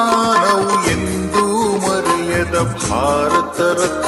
ಹಿಂದೂಸ್ತಾನವು ಎಂದು ಮರೆಯದ ಭಾರತ ರತ್ನವು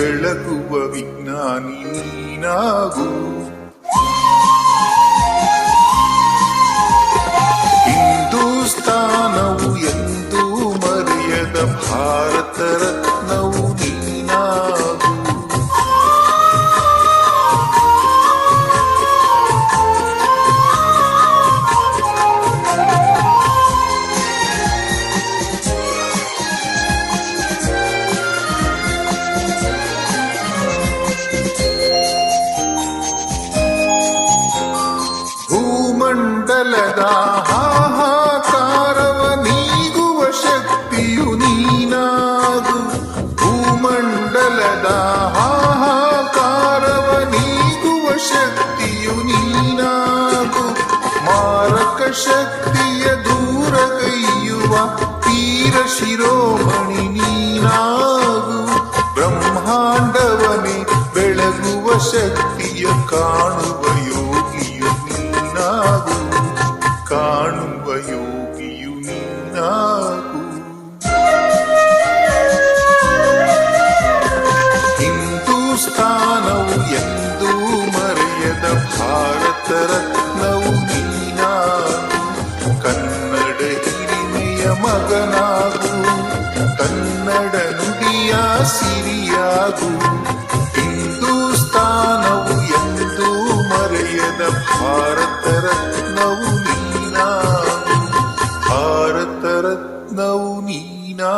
ಬೆಳಗುವ ವಿಜ್ಞಾನಿ ನೀನಾಗು ಭೂಮಂಡಲದ ಹಾಹಾಕಾರವ ನೀಗುವ ಶಕ್ತಿಯು ನೀನಾಗು ಭೂಮಂಡಲದ ಹಾಹಾಕಾರವ ನೀಗುವ ಶಕ್ತಿಯು ನೀನಾಗು ಮಾರಕ ಶಕ್ತಿಯ ದೂರಗೈಯುವ ತೀರ ಶಿರೋಮಣಿ ನೀನಾಗು ಕಾಣುವ ಯೋಗಿಯು ನೀನಾಗು. ಹಿಂದೂಸ್ತಾನವು ಎಂದೂ ಮರೆಯದ ಭಾರತ ರತ್ನವು ನೀನಾಗು. ಕನ್ನಡ ಹಿರಿಮೆಯ ಮಗನಾಗು. ಕನ್ನಡ ನುಡಿಯ ಸಿರಿಯಾಗು. ಹಿಂದೂಸ್ತಾನವು ಎಂದೂ ಮರೆಯದ ಭಾರತ ರತ್ನವು মদিনা